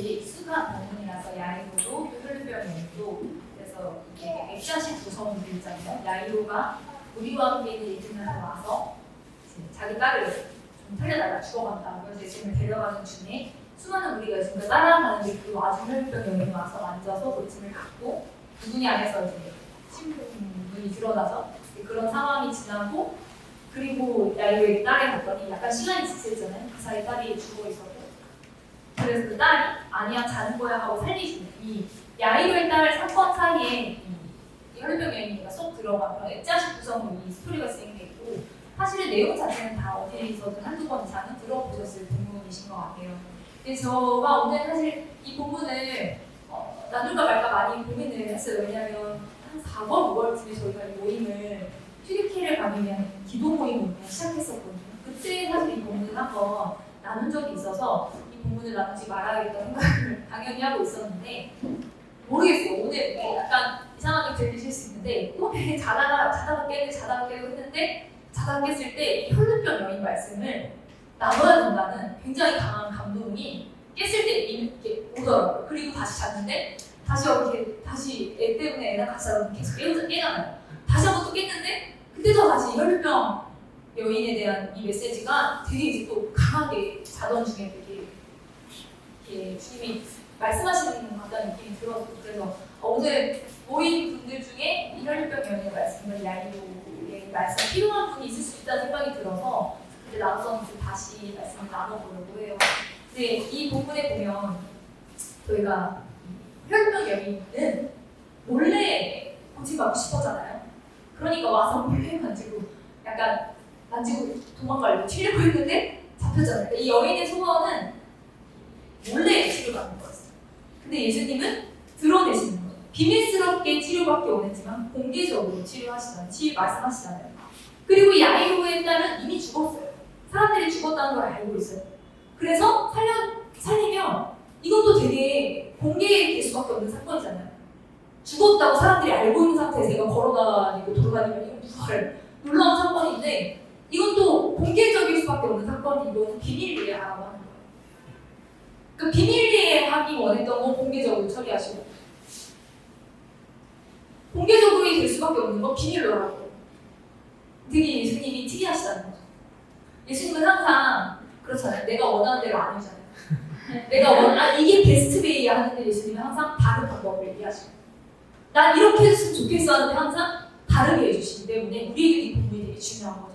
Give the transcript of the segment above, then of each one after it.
되게 익숙한 야이로도 혈류병 여인도 그래서 이게 액자식 구성원들 있잖아요. 야이로가 우리와 함께 있는 이들면서 와서 자기 딸을 좀 살려달라 죽어간다. 그래서 예수님을 데려가는 중에 수많은 우리가 예수님을 따라가는데 그 와중 혈류병 여인이 와서 만져서 고침을 갖고 누구니 안에서 이제 신분이 드러나서 그런 상황이 지나고 그리고 야이로의 딸에 갔더니 약간 시간이 지체했잖아요. 그 사이 딸이 죽어 있었고 그래서 그 딸이 아니야 자는 거야 하고 살리시는 이 야이로의 딸 사건 사이에 이 혈병 여인이가 쏙 들어가면 액자식 구성으로 이 스토리가 진행돼 있고 사실은 내용 자체는 다 어디에서든 한두 번 이상은 들어보셨을 본문이신 것 같아요. 근데 저가 오늘 사실 이 본문을 어, 나눌까 말까 많이 고민을 했어요. 왜냐하면 한 4월, 5월쯤에 저희가 이 모임을 튀리키를 가기 위한 기도 모임을 시작했었거든요. 그때 사실 이 본문을 한번 나눈 적이 있어서 이 본문을 나누지 말아야겠다는 생각을 당연히 하고 있었는데 모르겠어요. 오늘 약간 이상하게 들리실 수 있는데 이렇게 자다가 자다가 깨고 자다가 깨고 했는데 자다가 깼을 때이 혈루병 여인 말씀을 나눠야 된다는 굉장히 강한 감동이 깼을 때 이렇게 오더라고요. 그리고 다시 잤는데 다시 이렇게 다시 애 때문에 같이 자다 계속 깨, 깨잖아요. 다시 한 번 또 깼는데 그때도 다시 혈루병 여인에 대한 이 메시지가 되게 이제 또 강하게 자던 중에 이렇게 주님이 말씀하시는 것 같다는 느낌이 들어서 그래서 오늘 모인 분들 중에 이 혈류병 여인의 말씀을 야이로의 말씀 필요한 분이 있을 수 있다는 생각이 들어서 그때 나눠서 좀 다시 말씀을 나눠보려고 해요. 근데 이 부분에 보면 저희가 이 혈류병 여인은 몰래 고침받고 싶었잖아요. 그러니까 와서 몰래 만지고 약간 만지고 도망가려고 치려고 했는데 잡혔잖아요. 이 여인의 소원은 몰래 치료받는 거였어요. 근데 예수님은 드러내시는 거예요. 비밀스럽게 치료받기 원했지만 공개적으로 치료하시잖아요. 치유 말씀하시잖아요. 그리고 이 아이로의 딸은 이미 죽었어요. 사람들이 죽었다는 걸 알고 있어요. 그래서 살려 살리면 이것도 되게 공개될 수밖에 없는 사건이잖아요. 죽었다고 사람들이 알고 있는 상태에서 얘가 걸어다니고 돌아다니면 이건 누가를 놀라운 사건인데 이것도 공개적일 수밖에 없는 사건이 이건 비밀리에하라고 하는. 그 비밀리에 하기 원했던 건 공개적으로 처리하시고 공개적으로 될 수밖에 없는 건 비밀로 하고 되게 예수님이 특이하시다는 거죠. 예수님은 항상 그렇잖아요. 내가 원하는 대로 안 해주잖아요. 내가 원, 아, 이게 베스트 웨이야 하는데 예수님은 항상 다른 방법을 얘기하시고 난 이렇게 했으면 좋겠어 하는데 항상 다르게 해주시기 때문에 우리에게 이 부분이 되게 중요한 거죠.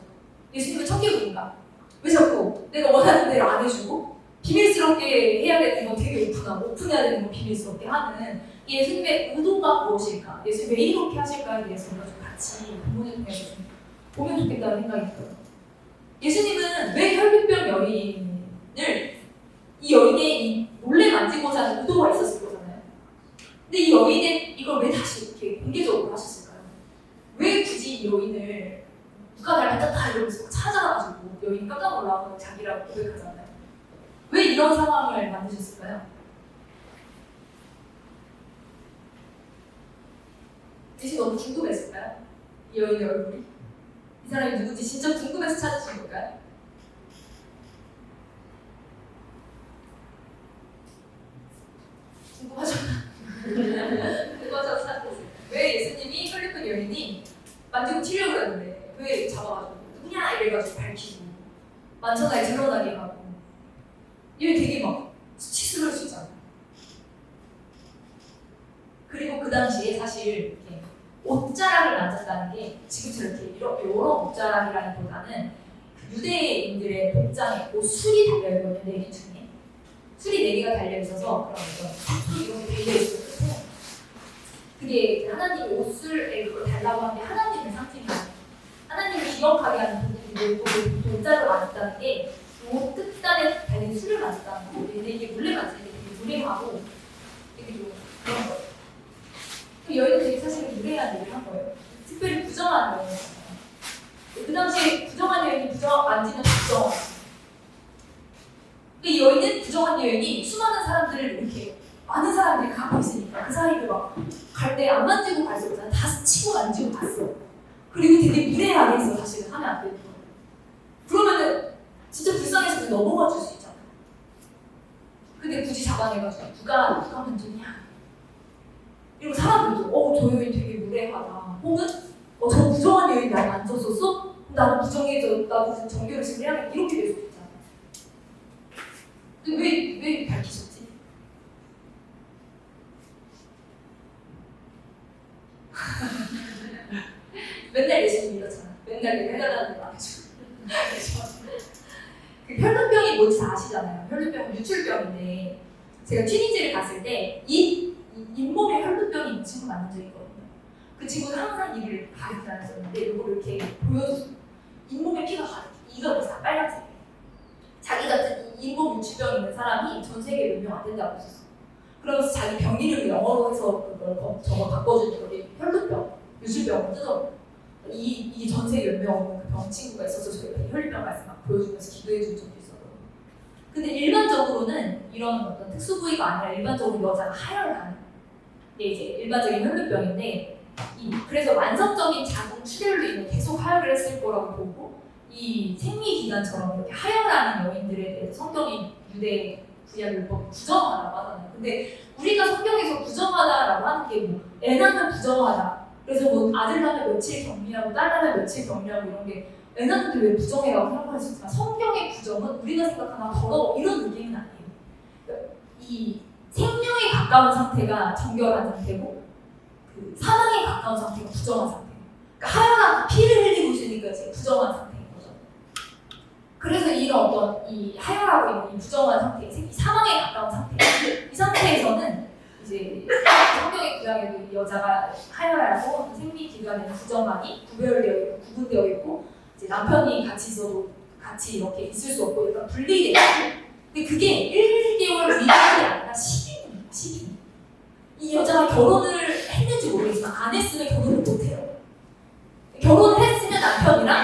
예수님은 첫 개국인가? 왜 자꾸 내가 원하는 대로 안 해주고 비밀스럽게 해야 되는 건 되게 오픈하고 오픈해야 되는 건 비밀스럽게 하는 이 예수님의 의도가 무엇일까? 예수님 왜 이렇게 하실까에 대해서 우리가 좀 같이 본문을 통해서 좀 보면 좋겠다는 생각이 들어요. 예수님은 왜 혈류병 여인을 이 여인의 이 몰래 만지고자 하는 의도가 있었을 거잖아요. 근데 이 여인은 이걸 왜 다시 이렇게 공개적으로 하셨을까요? 왜 굳이 이 여인을 누가 닮았다 이러면서 찾아가지고 여인이 깜짝 놀라서 자기라고 고백하잖아요. 왜 이런 상황을 만드셨을까요? 대신 너무 궁금했을까요? 이 여인의 얼굴이? 이 사람이 누군지 진짜 궁금해서 찾으신 걸까요? 궁금하죠? 궁금하셔서 찾으세요. 왜 예수님이 혈류병 여인이 만지고 치려고 했는데 왜 잡아가지고 누구냐 이래가지고 밝히고 만천하에 드러나게 하고 이게 되게 막 수치스러울 수 있잖아요. 그리고 그 당시에 사실 이렇게 옷자락을 만졌다는 게 지금처럼 이렇게 이런 옷자락이라기보다는 그 유대인들의 복장에 옷 술이 달려 있거든요 네 개 중에 술이 네 개가 달려 있어서 그런 어떤 술 이런 게 달려 있었고 그게 옷술에 그걸 달라고 하는 게 하나님의 상징이에요. 하나님을 기억하게 하는 부분이고 또 옷자락을 만졌다는 게 옷 끝단에 달린 술을 거. 근데 이게 물레 만지는 게 되게 무례하고 되게 좀 그런 거예요. 그 여인은 되게 사실 무례한 일을 한 거예요. 특별히 부정한 여인이었어요. 그 당시에 부정한 여인이 부정 만지면 부정한. 근데 이 여인은 부정한 여인이 수많은 사람들을 이렇게 많은 사람들이 가고 있으니까 그 사이를 막 갈 때 안 만지고 갈 수 없잖아. 다 치고 만지고 갔어. 그리고 되게 무례하게 해서 사실은 하면 안 되는 거예요. 그러면은 진짜 불쌍해서 넘어가 줄 수 있잖아요. 근데 굳이 잡아내가지고 누가 누가 먼저냐? 이러고 사람들도 어저 여인 되게 무례하다. 혹은 어저 부정한 여인 나를 안 줬었어? 나는 부정해져 나 무슨 정결을 지금 해야겠다 이렇게 될 수도 있잖아. 근데 왜 왜 밝히셨지? 맨날 예수님 이렇잖아. 맨날 해달라는 거 안해주고. 그 혈루병이 뭔지 다 아시잖아요. 혈루병은 유출병인데 제가 튀니지를 갔을 때이 잇몸에 혈루병이 친구 만난 적이 있거든요. 그 친구는 항상 이를 가리고 다녔었는데 이걸 이렇게 보여줬어요. 잇몸에 피가 가득, 이가 다 빨간색이에요. 자기 같은 이 잇몸 유출병 있는 사람이 전 세계에 몇명안 된다고 했었어. 그러면서 자기 병 이름을 영어로 해서 그걸 거- 저거 바꿔주는 거게 혈루병, 유출병을 뜯어. 이 이게 전 세계 몇명 그병 친구가 있어서 저희가 이 혈류병 말씀 막 보여주면서 기도해 준 적도 있었거든요. 근데 일반적으로는 이런 어떤 특수 부위가 아니라 일반적으로 여자가 하혈을 하는 이게 이제 일반적인 혈류병인데 이 그래서 만성적인 자궁 출혈로 인해 계속 하혈을 했을 거라고 보고 이 생리 기간처럼 이렇게 하혈하는 여인들에 대해서 성경이 유대 구약 율법 부정하다고 하잖아요. 근데 우리가 성경에서 부정하다라고 하는 게뭐애 낳으면 부정하다 그래서 뭐 아들 낳으면 며칠 격리하고 딸 낳으면 며칠 격리하고 이런 게 애나들이 왜 부정이라고 생각할 수 있지만 성경의 부정은 우리가 생각하는 더러워 이런 의미는 아니에요. 그러니까 이 생명에 가까운 상태가 정결한 상태고 그 사망에 가까운 상태가 부정한 상태예요. 그러니까 하얀 피를 흘리고 있으니까 이제 부정한 상태인 거죠. 그래서 이런 어떤 이 하혈하고 있는 이 부정한 상태, 이 사망에 가까운 상태, 이 상태에서는 이제 성경의 구약에도 이 여자가 하혈하고 생리 기간에는 부정하니 구별되어 있고 구분되어 있고 이제 남편이 같이 있어도 같이 이렇게 있을 수 없고 약간 분리되어 있고. 근데 그게 1개월 위기이 아니라 10인이에요 10인 이 여자가 결혼을 했는지 모르겠지만 안 했으면 결혼을 못해요. 결혼을 했으면 남편이랑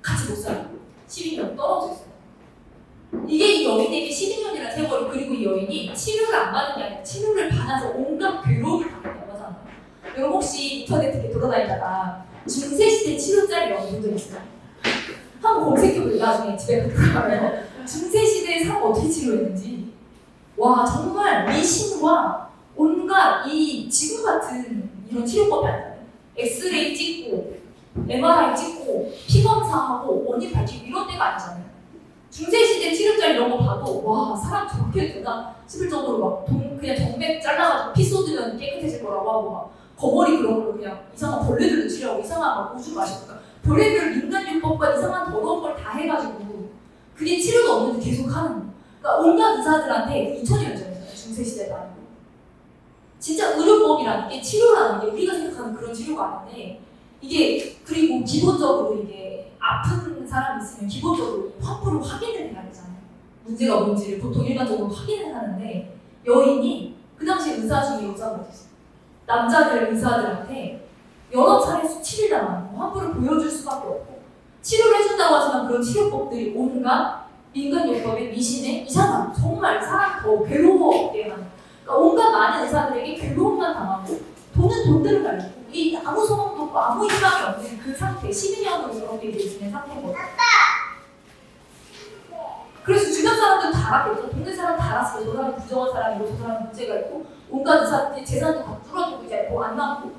같이 못 살아요. 12년 떨어져 있어요 이게 이 여인에게 12년이라는 세월이 그리고 이 여인이 치료를 안 받은 게 아니라 치료를 받아서 온갖 괴로움을 당했다고 하잖아요. 여러분 혹시 인터넷 이렇게 돌아다니다가 중세시대 치료짤이 여기 본적 있어요? 한번 검색해보세요. 나중에 집에 가면 중세시대에 사람 어떻게 치료했는지 와 정말 미신과 온갖 이 지금 같은 이런 치료법이 아니잖아요. 엑스레이 찍고 MRI 찍고 피검사하고 원인 밝히고 이런 데가 아니잖아요. 중세시대 치료짤 이런 거 봐도 와 사람 저렇게 되나 싶을 정도로 막 동, 그냥 정맥 잘라가지고 피 쏟으면 깨끗해질 거라고 하고 막 거머리 그런 걸로 그냥 이상한 벌레들도 치료하고 이상한 막 우주 마시고 그러니까 별의별 인간요법과 이상한 더러운 걸 다 해가지고 그게 치료도 없는데 계속 하는 거예요. 그러니까 온갖 의사들한테 2000년 전이잖아요 중세시대도 아니고 진짜 의료법이라는 게 치료라는 게 우리가 생각하는 그런 치료가 아닌데 이게 그리고 기본적으로 이게 아픈 사람이 있으면 기본적으로 이 환부를 확인을 해야 되잖아요. 문제가 뭔지를 보통 일반적으로 확인을 하는데 여인이 그 당시 의사 중에 여자가 어딨어요? 남자들 의사들한테 여러 차례 수치를 당하고 환부를 보여줄 수밖에 없고 치료를 해준다고 하지만 그런 치료법들이 온갖 인간요법의 미신에 이상한 정말 사람 더 괴로워하게 하는 그러니까 온갖 많은 의사들에게 괴로움만 당하고 돈은 돈대로 날리고 이 아무 소망도 없고 아무 희망이 없는 그 상태 12년으로 그렇게 지낸 상태거든요. 그래서 주변 사람들 다 알았겠죠. 동네 사람 다 알았어요. 저 사람 부정한 사람이고 저 사람 문제가 있고 온갖 의사들 재산도 다 뚫어주고 이제 뭐안 남고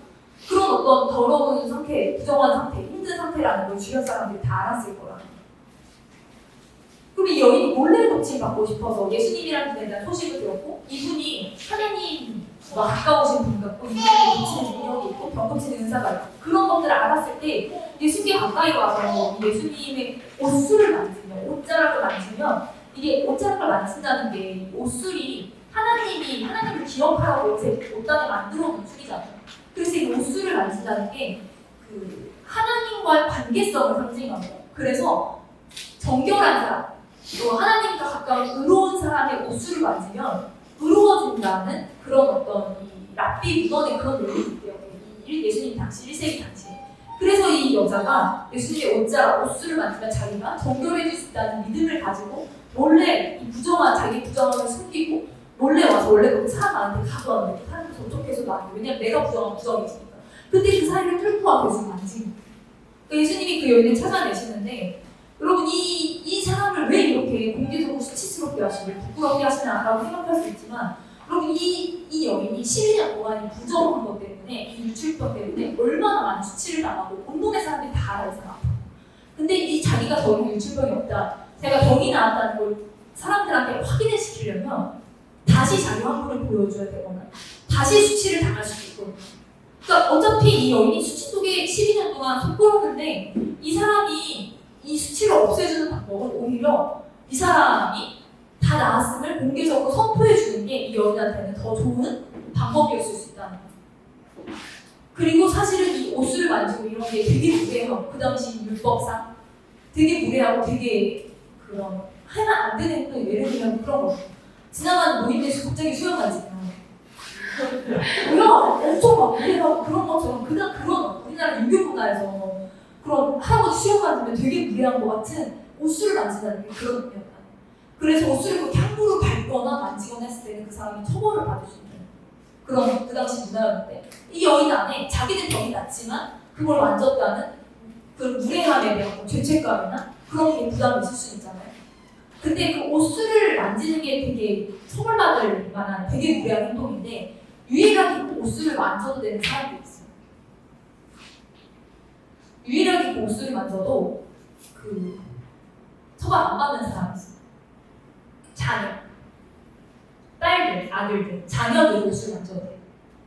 그런 어떤 더러운 상태, 부정한 상태, 힘든 상태라는 걸 주변 사람들이 다 알았을 거라. 그럼 이 여인이 몰래 고침 받고 싶어서 분에 대한 소식을 들었고 이분이 하나님과 가까우신 분 같고 고치는 능력이 있고 병 고치는 은사가 있고 그런 것들을 알았을 때 예수님께 가까이 와서 이 예수님의 옷술을 만지면 옷자락을 만지면 이게 옷자락을 만진다는 게 옷술이 하나님이 하나님을 기억하라고 옷에 옷단에 만들어 놓은 술이잖아요. 그래서 이 옷술을 만진다는 게 그 하나님과의 관계성을 상징하고 그래서 정결한 사람 또 하나님과 가까운 의로운 사람의 옷술을 만지면 의로워진다는 그런 어떤 이 랍비 문헌의 그런 내용이 있대요. 이 예수님 당시 1세기 당시에. 그래서 이 여자가 예수님의 옷자락, 옷술을 만지면 자기가 정결해질 수 있다는 믿음을 가지고 몰래 이 부정한 자기 부정함을 숨기고 몰래 와서 원래 그 사람한테 가져왔는데 사람이 접촉해서도 안 돼. 왜냐면 내가 부정한 부정이니까. 근데 그 사이를 뚫고 와 계속 만진 거예요. 그러니까 예수님이 그 여인을 찾아내시는데 여러분 이, 이 사람을 왜 이렇게 공개적으로 수치스럽게 하시고 부끄럽게 하시나라고 생각할 수 있지만 여러분 이, 이 여인이 12년 동안 이 부정한 것 때문에 이 유출병 때문에 얼마나 많은 수치를 당하고 온몸의 사람들이 다 알아요 사람 근데 이 자기가 더 이상 유출병이 없다 제가 병이 나왔다는 걸 사람들한테 확인을 시키려면 다시 자기 환부를 보여줘야 되거나 다시 수치를 당할 수도 있거든요. 그러니까 어차피 이 여인이 수치 속에 12년 동안 속골었는데 이 사람이 이 수치를 없애주는 방법은 오히려 이 사람이 다 나았음을 공개적으로 선포해 주는 게 이 여인한테는 더 좋은 방법이었을 수 있다는 거예요. 그리고 사실은 이 옷을 만지고 이런 게 되게 무례하고 그 당시 율법상 되게 무례하고 되게 그런 하면 안 되는 예를 들면 그런 거 지나가는 노인네에서 갑자기 수영 만지면 뭐야 엄청 막 무례하고 그런 것처럼 그냥 그런 우리나라 유교 문화에서 그런 할아버지 수영 만지면 되게 무례한 것 같은 옷수를 만진다는 게 그런 의미였다. 그래서 옷수를 그렇게 함부로 밟거나 만지거나 했을 때는 그 사람이 처벌을 받을 수 있는 그런 그 당시 문화였는데 이 여인 안에 자기는 병이 났지만 그걸 만졌다는 그 무례함에 대한 뭐 죄책감이나 그런 게 부담이 있을 수 있잖아요. 근데 그 옷수를 만지는 게 되게 처벌받을 만한 되게 무례한 행동인데 유일하게 그 옷수를 만져도 되는 사람도 있어요. 그 옷수를 만져도 그 처벌 안 받는 있어요. 자녀, 딸들, 아들들, 자녀들 옷을 만져도 돼.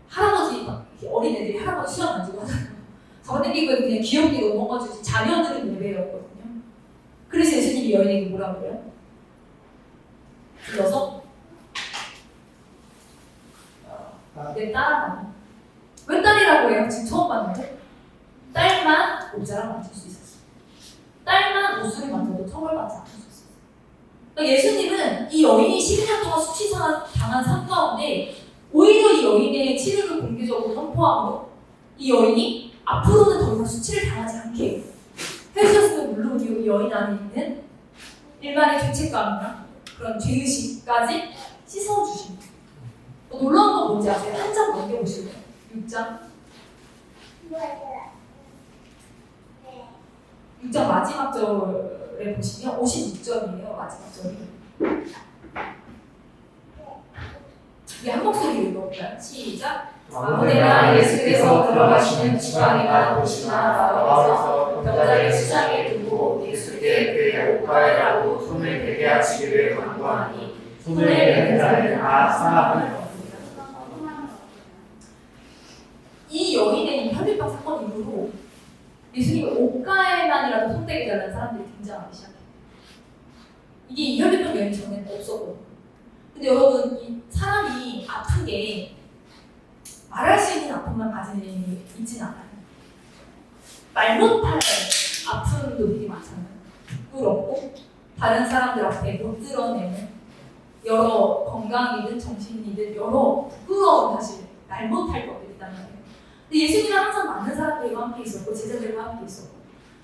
할아버지, 어린애들이 할아버지 수염 만지고 하잖아요. 이거 그냥 귀엽게 넘어가주지 자녀들은 예외였거든요. 그래서 예수님이 여인에게 뭐라 그래요? 불러서 내 딸아 왜 딸이라고 해요? 지금 처음 봤는데 딸만 옷자락 만질 수 있었어. 딸만 옷을 만져도 처벌받지 않을 수 있었어. 그러니까 예수님은 이 여인이 12년 동안 수치 당한 삶 가운데 오히려 이 여인의 치료를 공개적으로 선포하고 이 여인이 앞으로는 더 이상 수치를 당하지 않게 해주셨으면 물론이요 이 여인 안에 있는 일반의 죄책감이나 그런 죄의식까지 씻어주십니다. 또 놀라운 건 뭔지 아세요? 한 장 넘겨보실래요? 6장 6장 마지막 절에 보시면 56절이에요. 마지막 절이. 우리 한 목소리 읽어볼까요? 시작. 아무데나 예수께서 들어가시는 지방이나 도시나 마을에서 병자를 시장에 두고 예수께 그의 옷가에라고 손을 대게 하시기를 간구하니 손을 대는 자는 다 사람을 이 여인의 이 혈류병 사건 이후로 예수님의 옷가에만이라도 손대게 되는 사람들이 등장하기 시작해요. 이게 이 혈류병 여인 전에는 없었거든요. 근데 여러분 이 사람이 아픈 게 말할 수 있는 아픔만 가지는 일이 있진 않아요. 말 못할 아픔도 되게 많잖아요. 부끄럽고 다른 사람들 앞에 못 드러내는 여러 건강이든 정신이든 여러 부끄러운 사실 말 못할 것들이 있단 말이에요. 근데 예수님은 항상 많은 사람들과 함께 있었고 제자들과 함께 있었고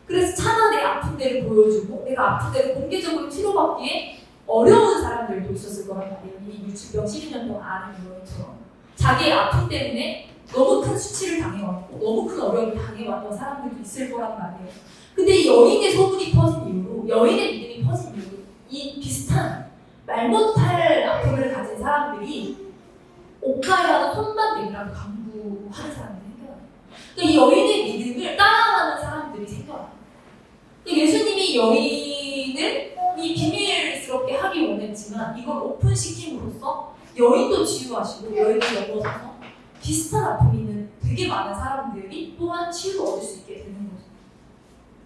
그래서 차마 내 아픈 데를 보여주고 내가 아픈 데를 공개적으로 치료받기에 어려운 사람들도 있었을 거란 말이에요. 이 유치병 12년 동안 아는 여인처럼 자기의 아픔 때문에 너무 큰 수치를 당해왔고 너무 큰 어려움을 당해왔던 사람들도 있을 거란 말이에요. 근데 이 여인의 소문이 퍼진 이후로 여인의 믿음이 퍼진 이후로 이 비슷한 말 못할 아픔을 가진 사람들이 옷가에라도 손만 대라고 강구하는 생겨나요. 이 여인의 믿음을 따라가는 사람들이 생겨나요. 예수님이 여인을 이 비밀스럽게 하기 원했지만 이걸 오픈시킴으로써 여인도 치유하시고 여인을 넘어서서 비슷한 아픔이 있는 되게 많은 사람들이 또한 치유를 얻을 수 있게 되는 거죠.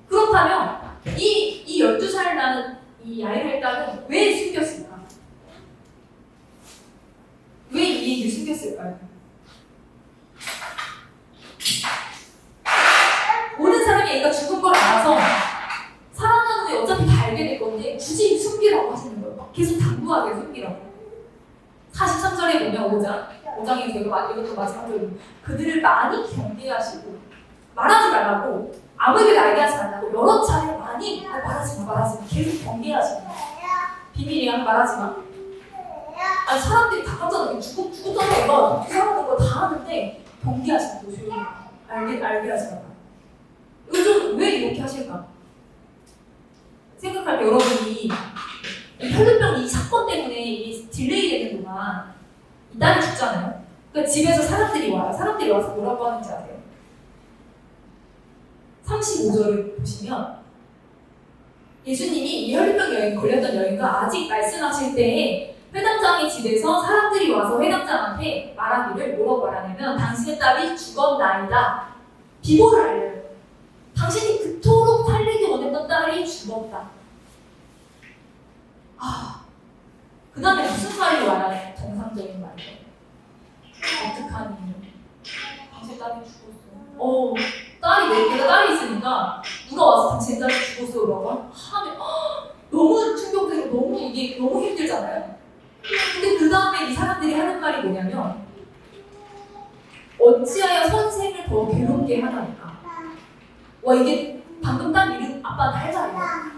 그렇다면 이, 이 12살 나는 이 야이를 딸은 왜 숨겼을까? 왜이 얘기를 숨겼을까요? 사람이 얘가 죽은 걸 알아서 살아난 후에 어차피 다 알게 될 건데 굳이 숨기라고 하시는 거예요. 막 계속 당부하게 숨기라고. 43절에 보면 5장, 5장에 제가 이것도 마찬가지로 그들을 많이 경계하시고 말하지 말라고 아무에게도 알게 하지 말라고 여러 차례 많이 아, 말하지 마 말하지 마 계속 경계하시는 거예요. 비밀이야 말하지 마. 아니 사람들이 다 깜짝 죽고 죽었잖아 이거 그 사람들 거다 하는데 경계하시는 거죠 조용히 알게 알게 하지. 요즘 왜 이렇게 하실까? 생각할 때 여러분이 이 혈류병 이이 사건 때문에 이게 딜레이 되는 동안 이 딸이 죽잖아요. 그러니까 집에서 사람들이 와요. 사람들이 와서 뭐라고 하는지 아세요? 35절을 보시면 예수님이 이 혈병 여행 걸렸던 여인과 아직 말씀하실 때에 회당장의 집에서 사람들이 와서 회당장한테 말하기를 뭐라고 말하냐면 당신의 딸이 죽었나이다. 비보를 알려요. 당신이 그토록 살리기 원했던 딸이 죽었다. 아, 그 다음에 무슨 말이 와야 정상적인 말이죠? 어떡하니? 당신 딸이 죽었어. 어, 딸이 내, 내가 딸이 있으니까 누가 와서 당신 딸이 죽었어 라고 하면 헉, 너무 충격적이고 너무 이게 너무 힘들잖아요. 근데 그 다음에 이 사람들이 하는 말이 뭐냐면 어찌하여 선생을 더 괴롭게 하나니까. 와 이게 방금 딴 일은 아빠한테 할 말이야.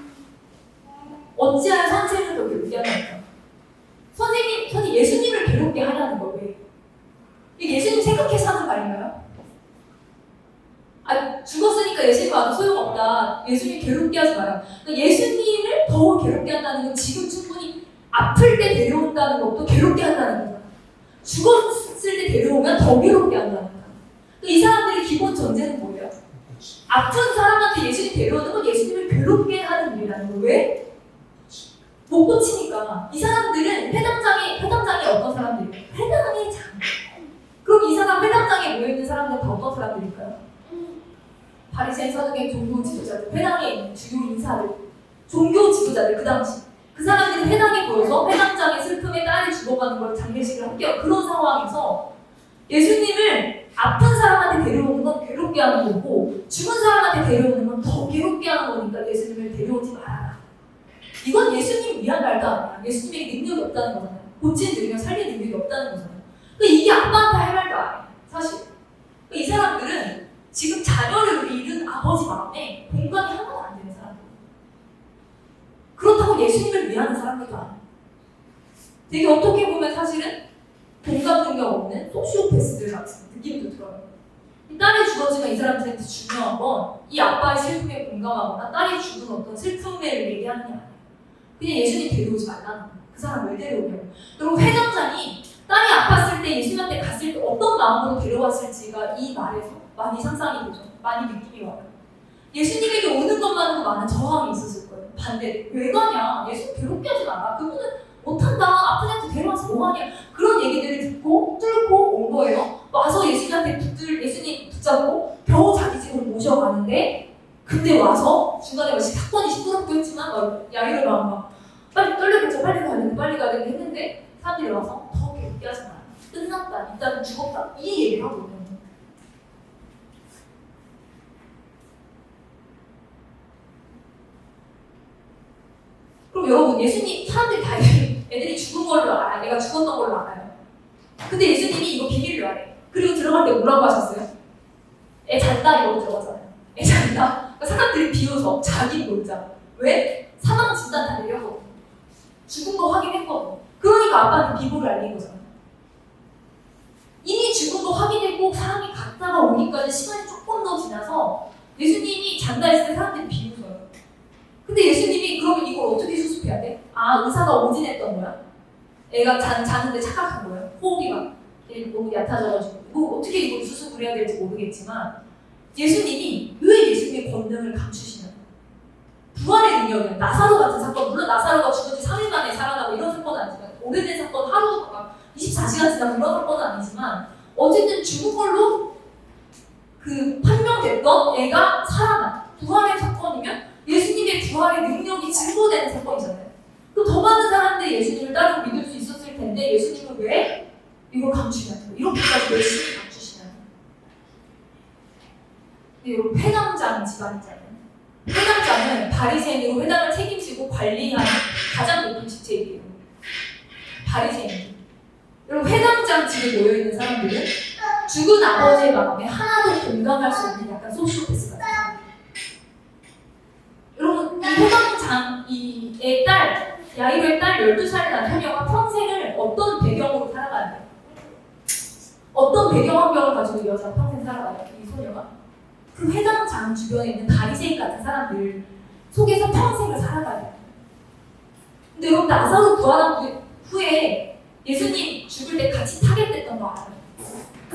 어찌하여 더 괴롭게 하나니까. 선생님, 선생님 예수님을 괴롭게 하라는 거 왜? 이게 예수님 생각해서 하는 말인가요? 아 죽었으니까 예수님 와도 소용없다. 예수님 괴롭게 하지 마요. 그러니까 예수님을 더 괴롭게 한다는 건 지금 충분히 아플 때 데려온다는 것도 괴롭게 한다는 거잖아. 죽었을 때 데려오면 더 괴롭게 한다는 거야. 그러니까 이 사람들의 기본 전제는 뭐예요? 아픈 사람한테 예수님 데려오는 건 예수님을 괴롭게 하는 일이라는 거예요. 왜? 못 고치니까. 이 사람들은 회당장이, 회당장이 어떤 사람들이에요? 회당의 장. 그럼 이 사람 회당장에 모여있는 사람들은 다 어떤 사람들일까요? 바리새인 서두개 종교 지도자들, 회당에 주요 인사들, 종교 지도자들 그 당시 그 사람들이 회당에 모여서 회당장의 슬픔에 딸이 죽어가는 걸 장례식을 함께요. 그런 상황에서 예수님을 아픈 사람한테 데려오는 건 괴롭게 하는 거고 죽은 사람한테 데려오는 건 더 괴롭게 하는 거니까 예수님을 데려오지 말아라. 이건 예수님 위한 말도 아니야. 예수님에게 능력이 없다는 거잖아요. 고치는 능력, 살리는 능력이 없다는 거잖아요. 그러니까 이게 아빠한테 할 말도 아니야. 사실. 그러니까 이 사람들은 지금 자녀를 잃은 아버지 마음에 공감이 하나도 안 되는 사람들. 그렇다고 예수님을 위하는 사람들도 아니야. 되게 어떻게 보면 사실은 공감 능력 없는 소시오패스들 같은 느낌도 들어요. 이 딸이 죽었지만 이 사람들한테 중요한 건 이 아빠의 슬픔에 공감하거나 딸이 죽은 어떤 슬픔을 얘기하는 게 아니에요. 그냥 예수님 데려오지 말라는 거예요. 그 사람 왜 데려오냐고. 그리고 회장장이 딸이 아팠을 때 예수님한테 갔을 때 어떤 마음으로 데려왔을지가 이 말에서 많이 상상이 되죠. 많이 느낌이 와요. 예수님에게 오는 것만으로 많은 저항이 있었을 거예요. 반대, 왜 가냐? 예수님 괴롭게 하지 마라. 그분은 못한다. 아픈 애한테 데려와서 뭐하냐. 그런 얘기들을 듣고 뚫고 온 거예요. 와서 예수님한테 붙들, 예수님 붙잡고 겨우 자기 집으로 모셔가는데 근데 와서 중간에 막 사건이 시끄럽고 했지만 막 야유를 막, 막 빨리 떨려보자 빨리 돼 빨리 돼 했는데 사람들이 와서 더 괴롭게 하지 마라. 끝났다. 일단은 죽었다. 이 얘기를 하고 있는 거예요. 그럼 여러분 예수님 사람들이 다 애들이, 죽은 걸로 알아요. 내가 죽었던 걸로 알아요. 근데 예수님이 이거 비밀로 알아요. 그리고 들어갈 때 뭐라고 하셨어요? 애 잔다 이러고 들어가잖아요. 애 잔다. 그러니까 사람들이 비웃어. 자기 놀자. 왜? 사망 진단 다 내려거든. 죽은 거 확인했거든. 그러니까 아빠한테 비밀을 알린 거잖아요. 이미 죽은 거 확인했고 사람이 갔다가 오니까는 시간이 조금 더 지나서 예수님이 잔다 했을 때 사람들이 비웃어요. 근데 예수님이 그러면 이걸 어떻게? 아 의사가 오진했던 거야. 애가 잔, 자는데 착각한 거예요. 호흡이 막 너무 얕아져가지고 뭐 어떻게 이걸 수습을 해야 될지 모르겠지만 예수님이 왜 예수님의 권능을 감추시나요? 부활의 능력이요. 나사로 같은 사건 물론 나사로가 죽은 지 3일 만에 살아나고 이런 사건은 아니지만 오래된 사건 하루 막 24시간 지나고 이런 사건은 아니지만 어쨌든 죽은 걸로 그 판명됐던 애가 살아나 부활의 사건이면 예수님의 부활의 능력이 증거되는 사건이잖아요. 그럼 더 많은 사람들이 예수님을 따르고 믿을 수 있었을 텐데 예수님은 왜 이걸 감추냐고 이렇게까지 열심히 감추시나요? 근데 회당장 집안이잖아요. 회당장은 바리새인으로 회당을 책임지고 관리하는 가장 높은 직책이에요. 바리새인. 여러분 회당장 집에 모여 있는 사람들은 죽은 아버지의 마음에 하나도 공감할 수 없는 약간 소시오패스 같아요. 여러분 이 회당장 이의 딸 야이로의 딸 12살의 나타녀가 평생을 어떤 배경으로 살아가야 돼요? 어떤 배경 환경을 가지고 이 여자가 평생 살아가야 돼요? 이 소녀가? 그 회당장 주변에 있는 바리새인 같은 사람들 속에서 평생을 살아가야 돼요. 근데 여러분 나사로 부활한 후- 후에 예수님 죽을 때 같이 타겟됐던 거 알아요?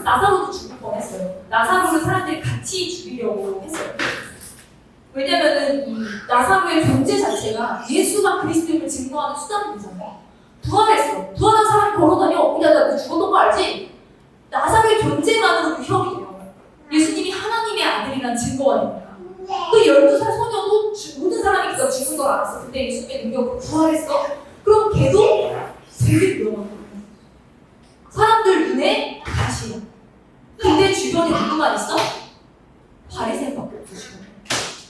나사로도 죽을 뻔했어요. 나사로를 사람들이 같이 죽이려고 했어요. 왜냐면은 이 나사로의 존재 자체가 예수가 그리스도임을 증거하는 수단이잖아요. 부활했어. 부활한 사람이 걸어다녀. 야, 나 죽었던 거 알지? 나사로의 존재만으로 위협이에요. 예수님이 하나님의 아들이란 증거가 됩니다. 그 12살 소녀도 주- 모든 사람이 그가 죽은 걸 알았어. 근데 예수님의 능력으로 부활했어. 그럼 걔도 되게 위험한 거예요. 사람들 눈에 가시야. 근데 주변에 누구만 있어? 바리새인밖에 없어 지금.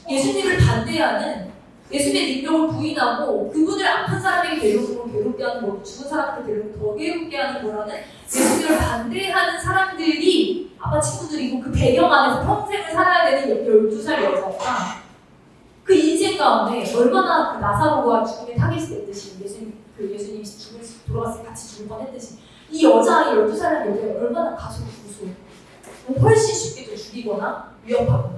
예수님을 반대하는 예수님의 능력을 부인하고 그분을 아픈 사람에게 괴롭고 괴롭게 하는 거, 죽은 사람한테 괴롭고 더 괴롭게 하는 거라는 예수님을 반대하는 사람들이 아빠 친구들이고 그 배경 안에서 평생을 살아야 되는 12살 여자가 그 인생 가운데 얼마나 그 나사로가 죽음의 타겟이 됐듯이 예수님 그 예수님이 죽을 돌아갔을 때 같이 죽을 뻔했듯이 이 여자 이 12살의 여자가 얼마나 가슴이 무서워 훨씬 쉽게 또 죽이거나 위협하거나.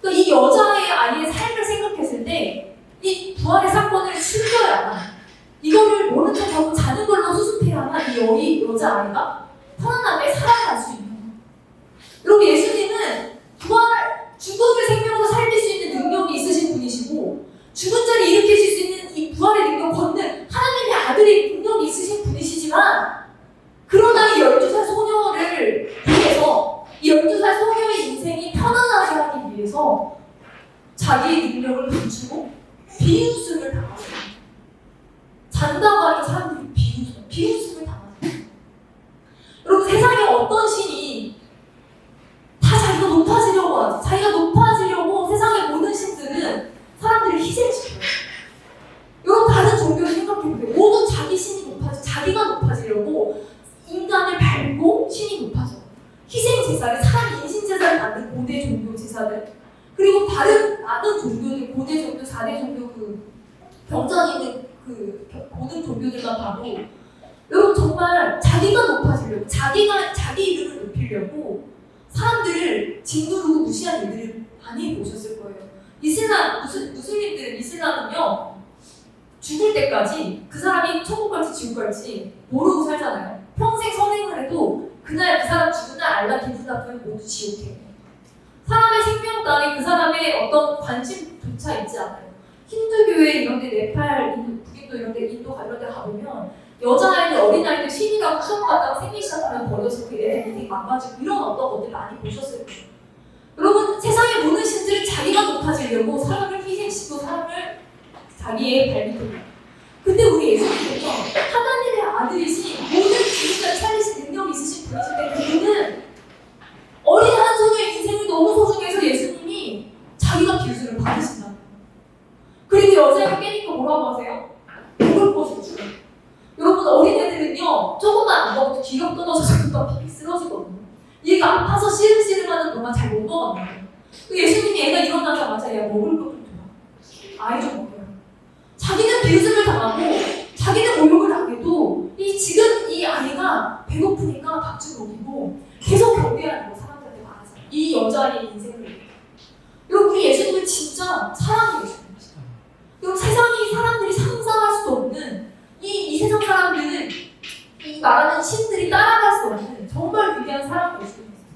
그러니까 이 여자의 아이의 삶을 생각했을 때 이 부활의 사건을 숨겨야만 이거를 모른 척하고 자는 걸로 수습해야만 이 여이 여자 아이가 편안하게 살아갈 수 있는. 여러분 예수님은 부활 죽음을 생명으로 살릴 수 있는 능력이 있으신 분이시고 죽은 자를 일으키실 수 있는 이 부활의 능력 걷는 하나님의 아들의 능력이 있으신 분이시지만 그러나 이 12살 소녀를 위해서 이 12살 소녀의 인생이 편안하게 하기 위해서 자기의 능력을 감추고 비웃음을 당하죠. 잔다고 하니까 사람들이 비웃어. 비웃음을 당하죠. 여러분 세상에 어떤 신이 다 자기가 높아지려고 하지. 자기가 높아지려고 세상의 모든 신들은 사람들을 희생시켜요. 여러분 다른 종교를 생각해보세요. 모두 자기 신이 높아지, 자기가 높아지려고 인간을 밟고 신이 높아져. 희생 제사를 사람 인신 제사를 받는 고대 종교 제사들 그리고 다른 많은 종교들 고대 종교, 4대 종교 그 병전 있는 그 모든 종교들만 봐도 여러분 정말 자기가 높아지려고 자기가 자기 이름을 높이려고 사람들을 짓누르고 무시한 일들을 많이 보셨을 거예요. 이슬람 무슬 무슬림들은 이슬람은요 죽을 때까지 그 사람이 천국 갈지 지옥 갈지 모르고 살잖아요. 평생 선행을 해도 그날 그 사람 죽은 날 알라 기분 나쁘면 모두 지옥에. 사람의 생명 따위 그 사람의 어떤 관심조차 있지 않아요. 힌두교회 이런 데 네팔, 인도, 북인도 이런 데 인도 관련 데 가보면 여자아이들, 어린아이들 신이라고 수업받다가 생기 시작하면 버려서 그 애들 인생이 망가지고 이런 어떤 것들 많이 보셨을 거예요. 여러분 세상의 모든 신들은 자기가 높아지려고 사람을 희생시키고 사람을 자기의 발밑으로 근데 우리 예수님은요 하나님의 아들이신 모든 죽은 살리신 능력이 있으신 분이신데 그분은 어린 한 소녀의 인생이 너무 소중해서 예수님이 자기가 기술을 받으신다. 그리고 여자가 깨니까 뭐라고 하세요? 목을 죽어. 여러분 어린애들은요 조금만 안 먹어도 귀가 끊어서 금방 픽 쓰러지거든요. 얘가 아파서 씨름씨름하는 동안 잘 못 먹었나 봐요. 그 예수님이 애가 일어나자마자 야 먹을 것좀 줘. 아이 좀 먹어요. 자기는 비웃음을 당하고 자기는 모욕을 당해도 이 지금 이 아이가 배고프니까 밥 좀 먹이고 계속 경계하는 거 사람들한테 말하잖아. 이 여자의 인생을 위해. 여러분 우리 예수님은 진짜 사랑이 예수님이시다. 여러분 세상이 사람들이 상상할 수 없는 이, 이 세상 사람들은 이 말하는 신들이 따라갈 수 없는 정말 위대한 사랑이 예수님이세요.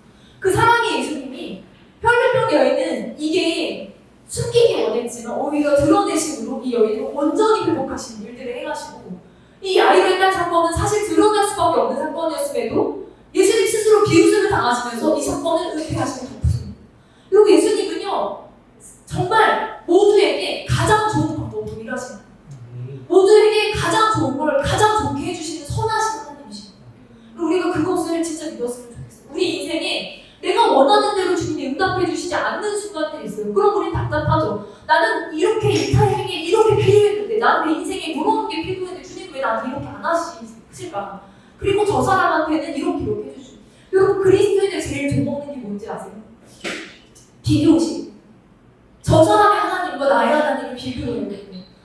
그 사랑의 예수님이 혈혈병 여인은 이게 숨기기 원했지만 오히려 드러내심으로 이 여인을 온전히 회복하신 일들을 행하시고 이 아이를 딴 사건은 사실 드러날 수밖에 없는 사건이었음에도 예수님 스스로 비웃음을 당하시면서 이 사건을 은폐하시고 덮으십니다. 그리고 예수님은요 정말 모두에게 가장 좋은 방법으로 일하십니다. 모두에게 가장 좋은 걸 가장 좋게 해주시는 선하신 하나님이십니다. 그리고 우리가 그것을 진짜 믿었으면 좋겠어요. 우리 인생에 내가 원하는 대로 주님이 응답해 주시지 않는 순간들이 있어요. 그럼 우린 답답하죠. 나는 이렇게 이 타이밍에 이렇게 필요했는데 나는 내 인생에 이런 게 필요했는데 주님 왜 나한테 이렇게 안 하실까? 그리고 저 사람한테는 이렇게 이렇게 해주시고 여러분 그리스도인들 제일 좋아하는 게 뭔지 아세요? 비교식. 저 사람의 하나님과 나의 하나님을 비교해요.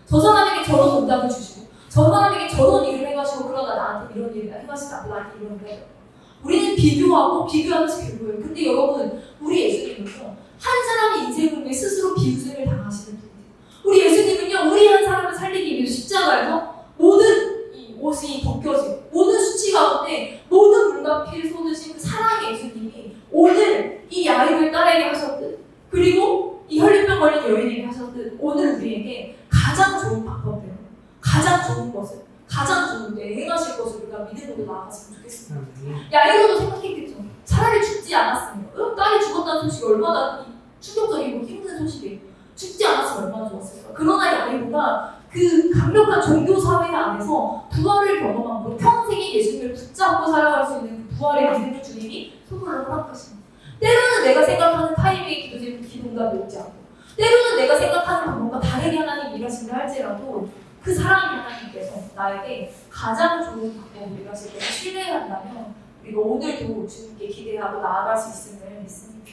저 사람에게 저런 응답을 주시고 저 사람에게 저런 일을 해가지고 그러다 나한테 이런 일을 해가지고 나한테 이런 일을 해요. 우리는 비교하고 비교하면서 괴로워요. 근데 여러분 우리 예수님은요 한 사람의 인생을 위해 스스로 비웃음을 당하시는 분이세요. 우리 예수님은요 우리 한 사람을 살리기 위해 십자가에서 모든 이 옷이 벗겨지고 모든 수치 가운데 모든 물과 피를 쏟으신 그 사랑의 예수님이 오늘 이 야이를 딸에게 하셨듯 그리고 이 혈류병 걸린 여인에게 하셨듯 오늘 우리에게 가장 좋은 방법대로 가장 좋은 것을 가장 좋은 데 행하실 것을 우리가 믿음으로 나아갔으면 좋겠습니다. 야이로도 생각했겠죠. 차라리 죽지 않았으면 응? 딸이 죽었다는 소식이 얼마나 이 충격적이고 힘든 소식이에요. 죽지 않았으면 얼마나 좋았을까. 그러나 야이로가 그 강력한 종교 사회 안에서 부활을 경험함으로 평생에 예수님을 붙잡고 살아갈 수 있는 그 부활의 믿음을 주님이 선물로 허락하십니다. 때로는 내가 생각하는 타이밍의 기도제는 기도응답이 오지 않고 때로는 내가 생각하는 방법과 다르게 하나님 일하신다 할지라도 그 사랑의 하나님께서 나에게 가장 좋은 방법을 일하실 것을 신뢰한다면 우리가 오늘도 주님께 기대하고 나아갈 수 있음을 믿습니다.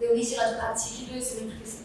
네, 우리 이 시간 좀 같이 기도했으면 좋겠습니다.